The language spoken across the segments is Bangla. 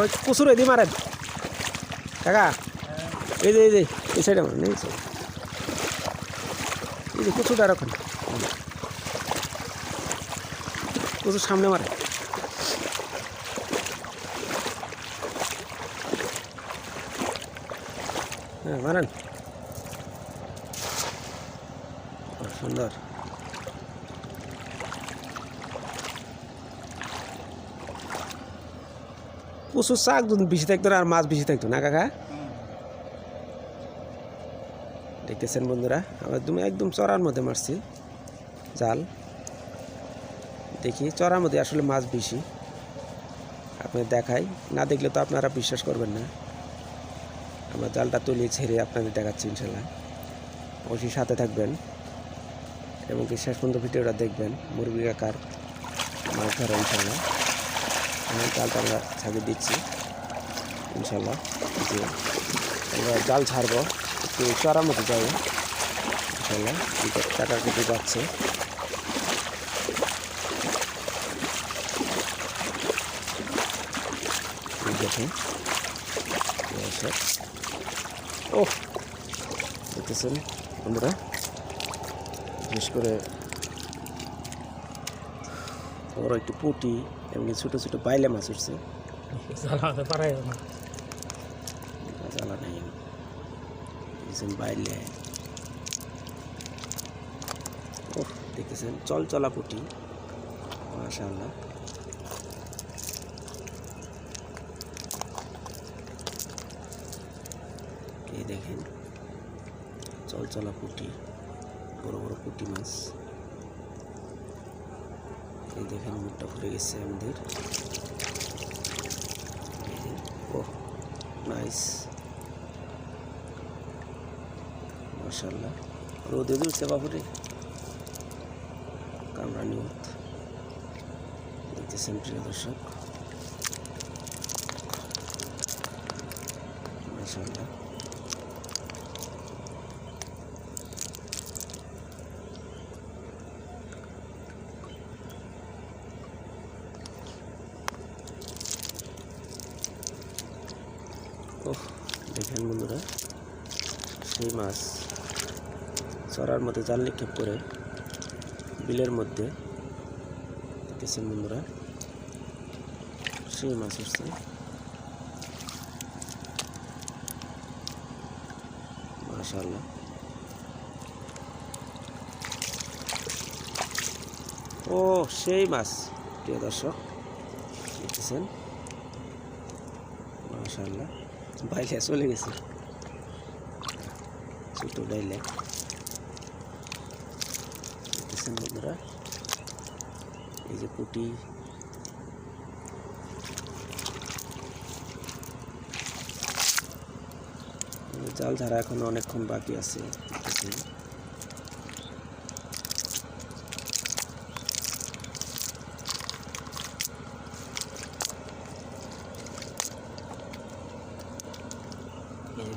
ওই কুসুর এদি মারেন। কাকা, এই যে এই যে, এই সাইডে মারেন, এই যে এই যে কুচুটা রাখুন কুচুর সামনে মারে হ্যাঁ মারেন। সুন্দর। প্রচুর শাক বেশি থাকতো না আর মাছ বেশি থাকতো না, কাকা? দেখতেছেন বন্ধুরা, আমরা একদম একদম চড়ার মধ্যে মারছি, জাল। দেখি, চড়ার মধ্যে আসলে মাছ বেশি। আপনার দেখাই, না দেখলে তো আপনারা বিশ্বাস করবেন না। আমরা জালটা তুলে ছেড়ে আপনাদের দেখাচ্ছি, ইনশাল্লাহ। অবশ্যই সাথে থাকবেন এবং কি শেষ পর্যন্ত ভিডিওটা দেখবেন মুরগি আকার, মাছ ধরা, ইনশাল্লাহ। আমার জালটা আমরা ছাড়িয়ে দিচ্ছি ইনশাল্লাহ যে আমরা জাল ছাড়বো, একটু চড়ার মতো যাব ইনশাল্লাহ টাকা কেটে যাচ্ছে। দেখুন ও দেখতেছেন বন্ধুরা বিশেষ করে বড় একটু পুটি এমনি ছোটো ছোটো বাইলে মাছ উঠছে। জ্বালা নাই বাইলে। ও দেখতেছেন চল চলা পুটি। মাশাআল্লাহ। এই দেখেন চল চলা পুটি বড় বড় পুটি মাছ। এই দেখেন মুখটা ভরে গেছে আমাদের। ও নাইস মাশাল্লাহ রোদে দিচ্ছে বাবুরে কামরানি দেখতেছেন প্রিয় দর্শক। মাশাল্লাহ ওহ, দেখেন বন্ধুরা, সেই মাছ চড়ার মধ্যে জাল নিক্ষেপ করে বিলের মধ্যে দেখেছেন বন্ধুরা? সেই মাছ উঠছে মাশাল্লাহ ও সেই মাছ, প্রিয় দর্শক, দেখেছেন? মাশাল্লাহ বাইলে চলে গেছে ছোট ডাইলে দেখতেছেন বন্ধুরা এই যে পুটি জাল ঝাড়া এখন অনেকক্ষণ বাকি আছে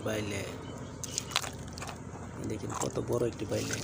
বাইলে দেখেন কত বড় একটি বাইলে